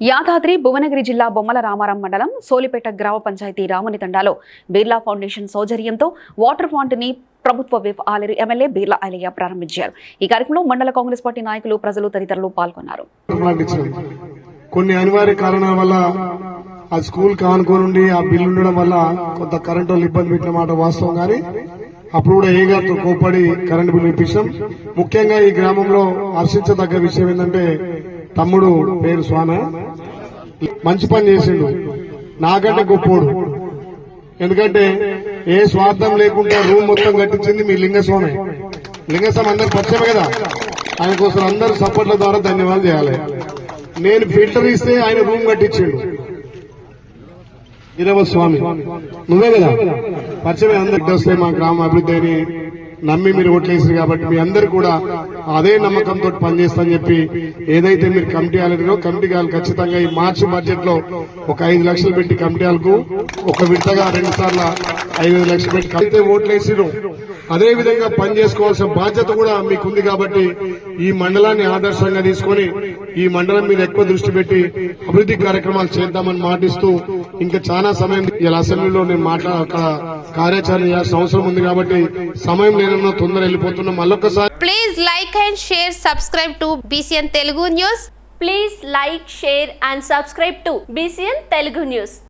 యాదాద్రి భువనగిరి జిల్లా బొమ్మల రామారం మండలం సోలిపేట గ్రామ పంచాయతీ రాముని తండాలో బిర్లా ఫౌండేషన్ సౌజర్యంతో వాటర్ ఫాంట్ని ప్రభుత్వ విప్ ఆలేరు ఎమ్మెల్యే బిర్లా ఐలయ్య ప్రారంభించారు. ఈ కార్యక్రమంలో మండల కాంగ్రెస్ పార్టీ నాయకులు ప్రజలు తదితరులు పాల్గొన్నారు. కొన్ని అనివార్య కారణాల వల్ల ఆ స్కూల్ కానుకోనుండి ఆ బిల్లు ఉండడం వల్ల కొంత కరెంటు ఇబ్బంది పెట్టిన మాట వాస్తవం కానీ అప్పుడు కూడా ఏ గారితో కోపడి కరెంటు బిల్లు ఇప్పించాం. ముఖ్యంగా ఈ గ్రామంలో హర్షించదగ్గ విషయం ఏంటంటే తమ్ముడు పేరు స్వామి. మంచి పని చేసిండు. నాకంటే గొప్పోడు. ఎందుకంటే ఏ స్వార్థం లేకుండా రూమ్ మొత్తం కట్టించింది మీ లింగస్వామి లింగస్వామి అందరు పరిచయమే కదా. ఆయన కోసం అందరు సపోర్ట్ల ద్వారా ధన్యవాదాలు చేయాలి. నేను ఫిల్టర్ ఇస్తే ఆయన రూమ్ కట్టించిండు. ఇరవ స్వామి. నువ్వే కదా? పరిచయం అందరికి వస్తే మా గ్రామ అభివృద్ధి అని నమ్మి మీరు ఓట్లేసారు కాబట్టి మీ అందరు కూడా అదే నమ్మకంతో పనిచేస్తామని చెప్పి ఏదైతే మీరు కమిటీ హాలతో కమిటీ హాల్ ఖచ్చితంగా ఈ మార్చి బడ్జెట్లో ఒక ఐదు లక్షలు పెట్టి కమిటీ హాల్కు ఒక విడతగా రెండు సార్ల ఐదు లక్షలు పెట్టి కమిటీ ఓట్లేసిరు. అదే విధంగా పని చేసుకోవాల్సిన బాధ్యత కూడా మీకుంది కాబట్టి ఈ మండలాన్ని ఆదర్శంగా తీసుకొని ఈ మండలం మీద ఎక్కువ దృష్టి పెట్టి అభివృద్ధి కార్యక్రమాలు చేద్దామని మాటిస్తూ ఇంకా చాలా సమయం ఇలా అసెంబ్లీలో నేను మాట్లాడ అక్కడ కార్యాచరణ చేయాల్సిన అవసరం ఉంది కాబట్టి సమయం లేనన్నా తొందర వెళ్ళిపోతున్నాం మళ్ళొక్కసారి Please like and share, subscribe to BCN Telugu News. Please like, share and subscribe to BCN Telugu News.